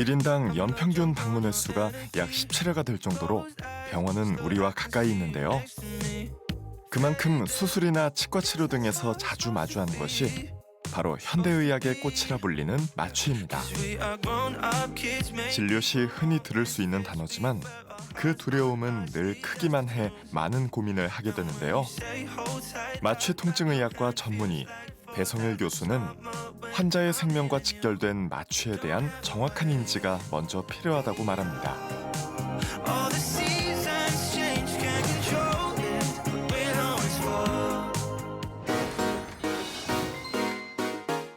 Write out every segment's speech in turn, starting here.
1인당 연평균 방문 횟수가 약 17회가 될 정도로 병원은 우리와 가까이 있는데요. 그만큼 수술이나 치과 치료 등에서 자주 마주하는 것이 바로 현대의학의 꽃이라 불리는 마취입니다. 진료 시 흔히 들을 수 있는 단어지만 그 두려움은 늘 크기만 해 많은 고민을 하게 되는데요. 마취 통증의학과 전문의 배성일 교수는 환자의 생명과 직결된 마취에 대한 정확한 인지가 먼저 필요하다고 말합니다.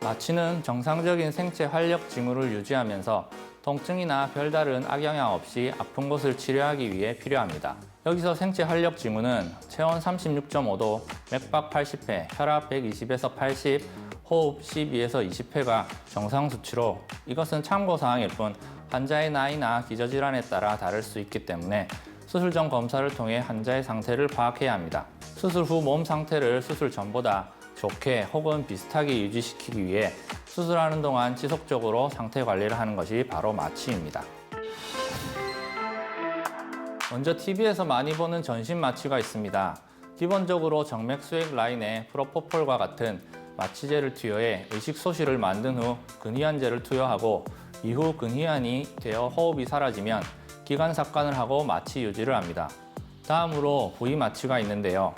마취는 정상적인 생체 활력 징후를 유지하면서 통증이나 별다른 악영향 없이 아픈 곳을 치료하기 위해 필요합니다. 여기서 생체 활력 징후는 체온 36.5도, 맥박 80회, 혈압 120에서 80, 호흡 12에서 20회가 정상 수치로 이것은 참고 사항일 뿐 환자의 나이나 기저질환에 따라 다를 수 있기 때문에 수술 전 검사를 통해 환자의 상태를 파악해야 합니다. 수술 후 몸 상태를 수술 전보다 좋게 혹은 비슷하게 유지시키기 위해 수술하는 동안 지속적으로 상태 관리를 하는 것이 바로 마취입니다. 먼저 TV에서 많이 보는 전신 마취가 있습니다. 기본적으로 정맥 수액 라인에 프로포폴과 같은 마취제를 투여해 의식 소실을 만든 후 근위안제를 투여하고 이후 근위안이 되어 호흡이 사라지면 기관 삭관을 하고 마취 유지를 합니다. 다음으로 부위 마취가 있는데요.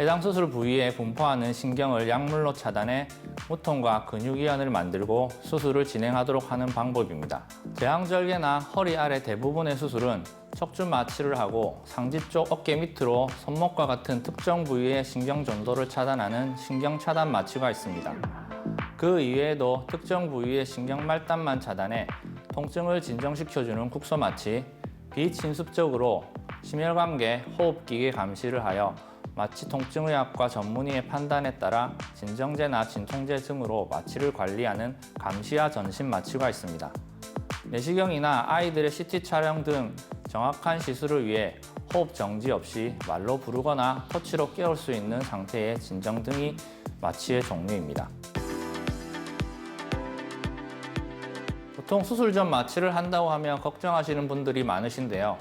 해당 수술 부위에 분포하는 신경을 약물로 차단해 무통과 근육이완을 만들고 수술을 진행하도록 하는 방법입니다. 제왕절개나 허리 아래 대부분의 수술은 척추 마취를 하고 상지 쪽 어깨 밑으로 손목과 같은 특정 부위의 신경 전도를 차단하는 신경 차단 마취가 있습니다. 그 이외에도 특정 부위의 신경 말단만 차단해 통증을 진정시켜주는 국소 마취, 비침습적으로 심혈관계, 호흡기계 감시를 하여 마취 통증의학과 전문의의 판단에 따라 진정제나 진통제 등으로 마취를 관리하는 감시와 전신 마취가 있습니다. 내시경이나 아이들의 CT 촬영 등 정확한 시술을 위해 호흡 정지 없이 말로 부르거나 터치로 깨울 수 있는 상태의 진정 등이 마취의 종류입니다. 보통 수술 전 마취를 한다고 하면 걱정하시는 분들이 많으신데요.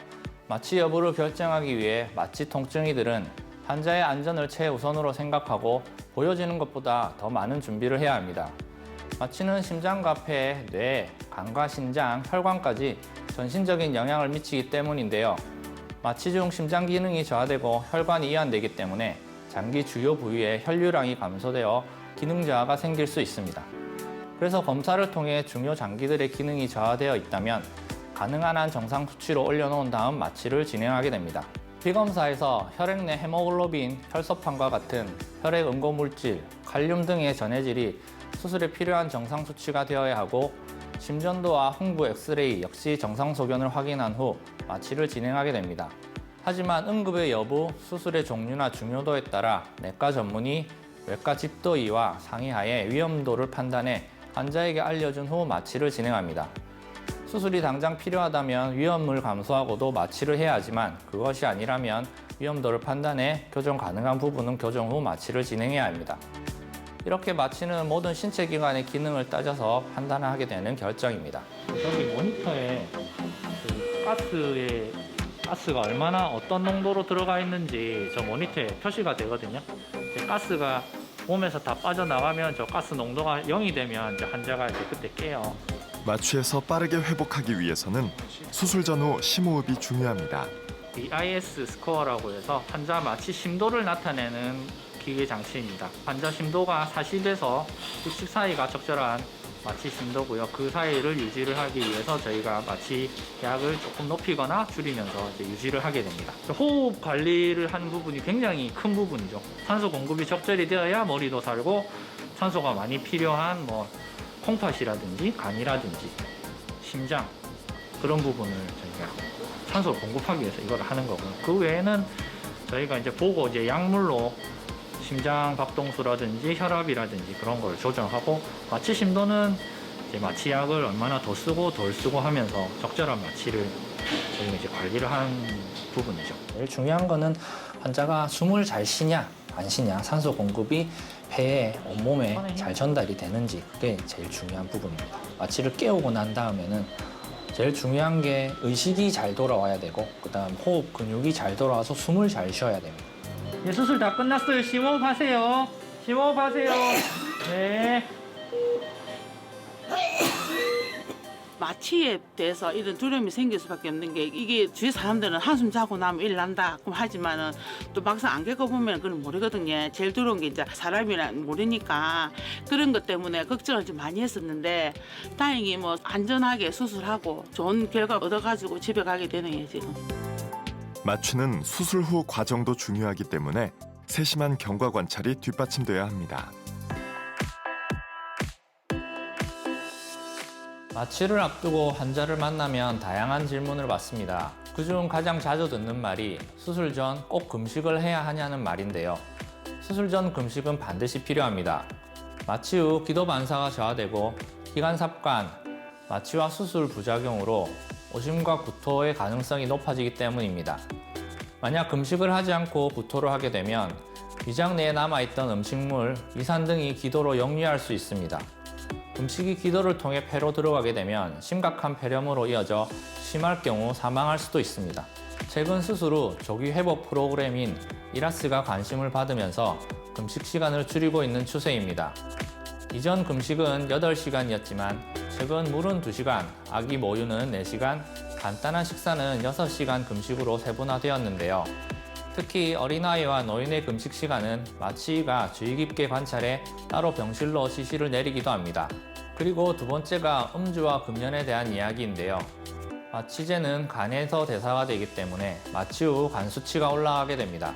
마취 여부를 결정하기 위해 마취 통증이들은 환자의 안전을 최우선으로 생각하고 보여지는 것보다 더 많은 준비를 해야 합니다. 마취는 심장과 폐, 뇌, 간과 신장, 혈관까지 전신적인 영향을 미치기 때문인데요. 마취 중 심장 기능이 저하되고 혈관이 이완되기 때문에 장기 주요 부위에 혈류량이 감소되어 기능 저하가 생길 수 있습니다. 그래서 검사를 통해 중요 장기들의 기능이 저하되어 있다면 가능한 한 정상 수치로 올려놓은 다음 마취를 진행하게 됩니다. 피검사에서 혈액 내 헤모글로빈, 혈소판과 같은 혈액 응고 물질, 칼륨 등의 전해질이 수술에 필요한 정상 수치가 되어야 하고 심전도와 흥부 엑스레이 역시 정상 소견을 확인한 후 마취를 진행하게 됩니다. 하지만 응급의 여부, 수술의 종류나 중요도에 따라 내과 전문의, 외과 집도의와 상의하에 위험도를 판단해 환자에게 알려준 후 마취를 진행합니다. 수술이 당장 필요하다면 위험을 감수하고도 마취를 해야 하지만 그것이 아니라면 위험도를 판단해 교정 가능한 부분은 교정 후 마취를 진행해야 합니다. 이렇게 마취는 모든 신체 기관의 기능을 따져서 판단하게 되는 결정입니다. 여기 모니터에 그 가스의 가스가 얼마나 어떤 농도로 들어가 있는지 저 모니터에 표시가 되거든요. 가스가 몸에서 다 빠져나가면 저 가스 농도가 0이 되면 환자가 이제 그때 깨요. 마취에서 빠르게 회복하기 위해서는 수술 전후 심호흡이 중요합니다. 이 IS 스코어라고 해서 환자 마취 심도를 나타내는 기계 장치입니다. 환자 심도가 40에서 60 사이가 적절한 마취 심도고요. 그 사이를 유지를 하기 위해서 저희가 마취 약을 조금 높이거나 줄이면서 이제 유지를 하게 됩니다. 호흡 관리를 하는 부분이 굉장히 큰 부분이죠. 산소 공급이 적절히 되어야 머리도 살고 산소가 많이 필요한 뭐 콩팥이라든지 간이라든지 심장 그런 부분을 저희가 산소를 공급하기 위해서 이걸 하는 거고요. 그 외에는 저희가 이제 보고 이제 약물로 심장 박동수라든지 혈압이라든지 그런 걸 조정하고 마취 심도는 이제 마취약을 얼마나 더 쓰고 덜 쓰고 하면서 적절한 마취를 저희가 이제 관리를 하는 부분이죠. 제일 중요한 거는 환자가 숨을 잘 쉬냐 안 쉬냐 산소 공급이 폐에 온몸에 잘 전달이 되는지 그게 제일 중요한 부분입니다. 마취를 깨우고 난 다음에는 제일 중요한 게 의식이 잘 돌아와야 되고 그다음 호흡 근육이 잘 돌아와서 숨을 잘 쉬어야 됩니다. 네, 수술 다 끝났어요. 심호흡 하세요. 심호흡 하세요. 네. 마취에 대해서 이런 두려움이 생길 수밖에 없는 게 이게 주위 사람들은 한숨 자고 나면 일 난다 그럼 하지만은 또 막상 안 겪어보면 그건 모르거든요. 제일 두려운 게 이제 사람이란 모르니까 그런 것 때문에 걱정을 좀 많이 했었는데 다행히 뭐 안전하게 수술하고 좋은 결과 얻어가지고 집에 가게 되네요 지금. 마취는 수술 후 과정도 중요하기 때문에 세심한 경과 관찰이 뒷받침돼야 합니다. 마취를 앞두고 환자를 만나면 다양한 질문을 받습니다. 그중 가장 자주 듣는 말이 수술 전 꼭 금식을 해야 하냐는 말인데요. 수술 전 금식은 반드시 필요합니다. 마취 후 기도 반사가 저하되고 기관 삽관, 마취와 수술 부작용으로 오심과 구토의 가능성이 높아지기 때문입니다. 만약 금식을 하지 않고 구토를 하게 되면 위장 내에 남아있던 음식물, 위산 등이 기도로 역류할 수 있습니다. 음식이 기도를 통해 폐로 들어가게 되면 심각한 폐렴으로 이어져 심할 경우 사망할 수도 있습니다. 최근 후 조기 회복 프로그램인 이라스가 관심을 받으면서 금식 시간을 줄이고 있는 추세입니다. 이전 금식은 8시간이었지만 최근 물은 2시간, 아기 모유는 4시간, 간단한 식사는 6시간 금식으로 세분화되었는데요. 특히 어린아이와 노인의 금식 시간은 마취가 주의 깊게 관찰해 따로 병실로 지시를 내리기도 합니다. 그리고 두 번째가 음주와 금연에 대한 이야기인데요. 마취제는 간에서 대사가 되기 때문에 마취 후 간 수치가 올라가게 됩니다.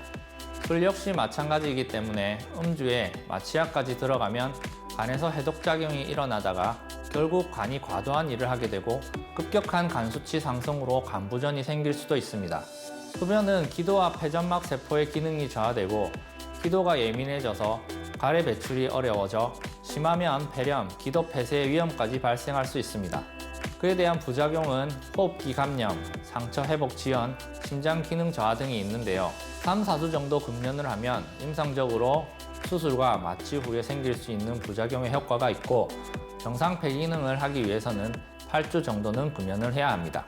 술 역시 마찬가지이기 때문에 음주에 마취약까지 들어가면 간에서 해독작용이 일어나다가 결국 간이 과도한 일을 하게 되고 급격한 간 수치 상승으로 간부전이 생길 수도 있습니다. 흡연은 기도와 폐점막 세포의 기능이 저하되고 기도가 예민해져서 가래 배출이 어려워져 심하면 폐렴, 기도 폐쇄의 위험까지 발생할 수 있습니다. 그에 대한 부작용은 호흡기 감염, 상처 회복 지연, 심장 기능 저하 등이 있는데요. 3, 4주 정도 금연을 하면 임상적으로 수술과 마취 후에 생길 수 있는 부작용의 효과가 있고 정상 폐기능을 하기 위해서는 8주 정도는 금연을 해야 합니다.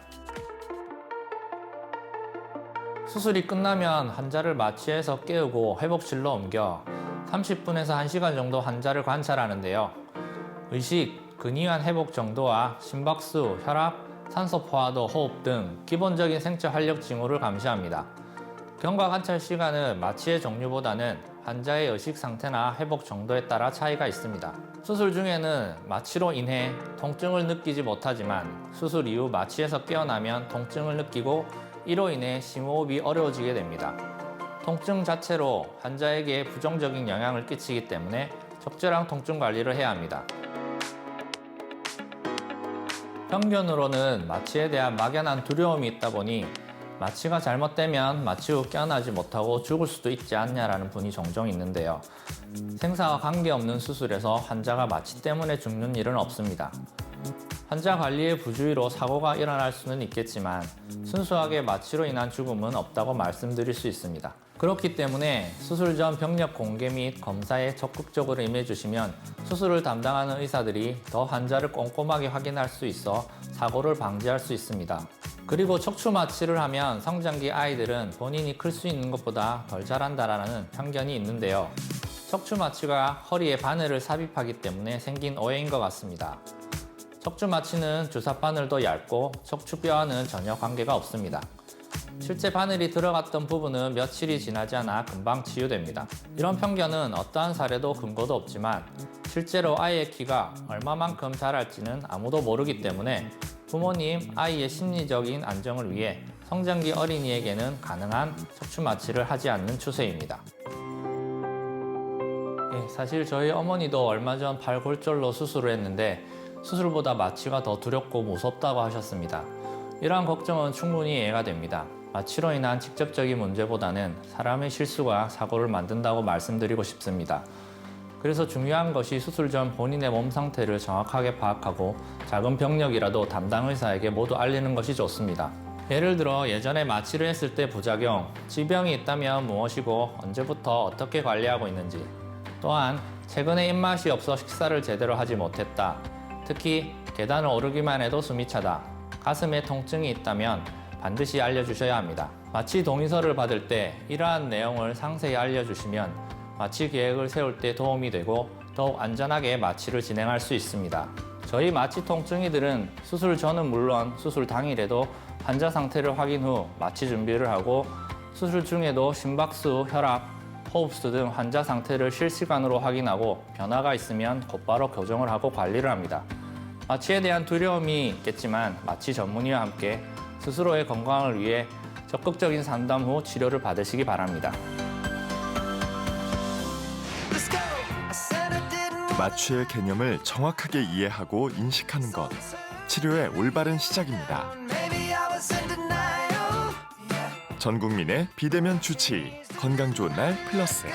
수술이 끝나면 환자를 마취해서 깨우고 회복실로 옮겨 30분에서 1시간 정도 환자를 관찰하는데요. 의식, 근이한 회복 정도와 심박수, 혈압, 산소 포화도, 호흡 등 기본적인 생체 활력 징후를 감시합니다. 경과 관찰 시간은 마취의 종류보다는 환자의 의식 상태나 회복 정도에 따라 차이가 있습니다. 수술 중에는 마취로 인해 통증을 느끼지 못하지만 수술 이후 마취에서 깨어나면 통증을 느끼고 이로 인해 심호흡이 어려워지게 됩니다. 통증 자체로 환자에게 부정적인 영향을 끼치기 때문에 적절한 통증 관리를 해야 합니다. 편견으로는 마취에 대한 막연한 두려움이 있다 보니 마취가 잘못되면 마취 후 깨어나지 못하고 죽을 수도 있지 않냐라는 분이 종종 있는데요. 생사와 관계없는 수술에서 환자가 마취 때문에 죽는 일은 없습니다. 환자 관리의 부주의로 사고가 일어날 수는 있겠지만 순수하게 마취로 인한 죽음은 없다고 말씀드릴 수 있습니다. 그렇기 때문에 수술 전 병력 공개 및 검사에 적극적으로 임해주시면 수술을 담당하는 의사들이 더 환자를 꼼꼼하게 확인할 수 있어 사고를 방지할 수 있습니다. 그리고 척추 마취를 하면 성장기 아이들은 본인이 클 수 있는 것보다 덜 자란다라는 편견이 있는데요. 척추 마취가 허리에 바늘을 삽입하기 때문에 생긴 오해인 것 같습니다. 척추 마취는 주사 바늘도 얇고 척추뼈와는 전혀 관계가 없습니다. 실제 바늘이 들어갔던 부분은 며칠이 지나지 않아 금방 치유됩니다. 이런 편견은 어떠한 사례도 근거도 없지만 실제로 아이의 키가 얼마만큼 자랄지는 아무도 모르기 때문에 부모님, 아이의 심리적인 안정을 위해 성장기 어린이에게는 가능한 척추 마취를 하지 않는 추세입니다. 예, 사실 저희 어머니도 얼마 전 발골절로 수술을 했는데 수술보다 마취가 더 두렵고 무섭다고 하셨습니다. 이러한 걱정은 충분히 이해가 됩니다. 마취로 인한 직접적인 문제보다는 사람의 실수가 사고를 만든다고 말씀드리고 싶습니다. 그래서 중요한 것이 수술 전 본인의 몸 상태를 정확하게 파악하고 작은 병력이라도 담당 의사에게 모두 알리는 것이 좋습니다. 예를 들어 예전에 마취를 했을 때 부작용, 지병이 있다면 무엇이고 언제부터 어떻게 관리하고 있는지, 또한 최근에 입맛이 없어 식사를 제대로 하지 못했다. 특히 계단을 오르기만 해도 숨이 차다. 가슴에 통증이 있다면 반드시 알려주셔야 합니다. 마취 동의서를 받을 때 이러한 내용을 상세히 알려주시면 마취 계획을 세울 때 도움이 되고 더욱 안전하게 마취를 진행할 수 있습니다. 저희 마취 통증이들은 수술 전은 물론 수술 당일에도 환자 상태를 확인 후 마취 준비를 하고 수술 중에도 심박수, 혈압, 호흡수 등 환자 상태를 실시간으로 확인하고 변화가 있으면 곧바로 교정을 하고 관리를 합니다. 마취에 대한 두려움이 있겠지만 마취 전문의와 함께 스스로의 건강을 위해 적극적인 상담 후 치료를 받으시기 바랍니다. 마취의 개념을 정확하게 이해하고 인식하는 것. 치료의 올바른 시작입니다. 전 국민의 비대면 주치. 건강 좋은 날 플러스.